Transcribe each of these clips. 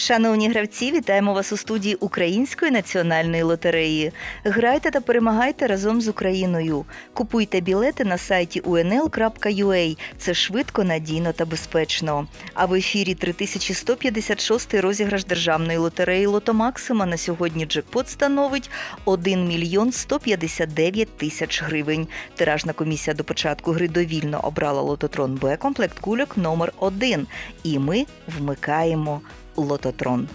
Шановні гравці, вітаємо вас у студії Української національної лотереї. Грайте та перемагайте разом з Україною. Купуйте білети на сайті unl.ua. Це швидко, надійно та безпечно. А в ефірі 3156 розіграш державної лотереї Лото Максима на сьогодні джекпот становить 1 мільйон 159 тисяч гривень. Тиражна комісія до початку гри довільно обрала лототрон Б комплект кульок номер 1 І ми вмикаємо лототрон.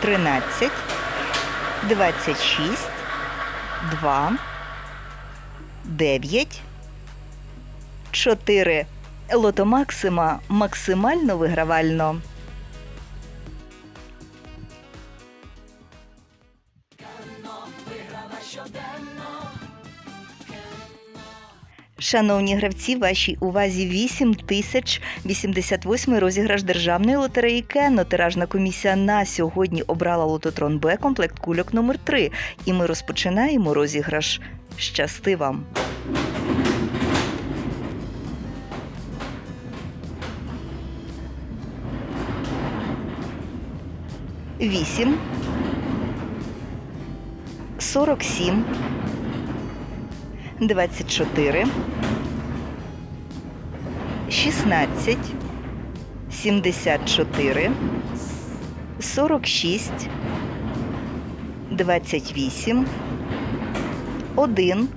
Тринадцять, двадцять шість, два, дев'ять, чотири. Лото Максима максимально вигравально. Шановні гравці, вашій увазі 8 тисяч 88 розіграш державної лотереї Кенно. Тиражна комісія на сьогодні обрала лототрон Б комплект кульок номер 3 І ми розпочинаємо розіграш. Щасти вам! Вісім. Сорок сім. Двадцять чотири. Шістнадцять. Сімдесят чотири. Сорок шість. Двадцять вісім. Один.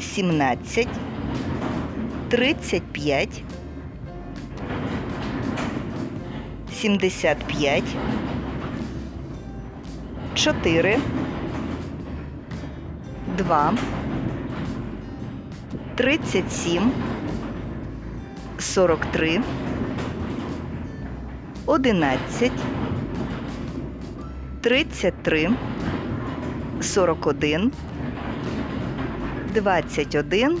Сімнадцять. Тридцять п'ять. 75, 4, 2, 37, 43, 11, 33, 41, 21,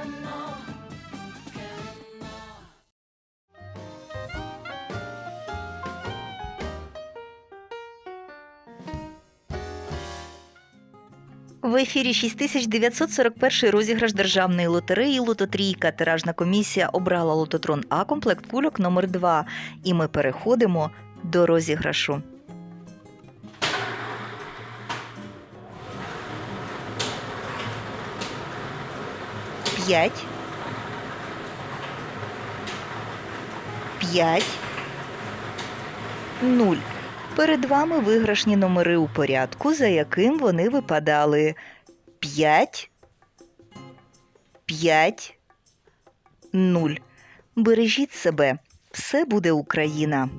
В ефірі 6941 розіграш державної лотереї Лототрійка. Тиражна комісія обрала лототрон А комплект кульок номер 2 І ми переходимо до розіграшу. П'ять. П'ять. Нуль. Перед вами виграшні номери у порядку, за яким вони випадали 5, 5, 0. Бережіть себе. Все буде Україна.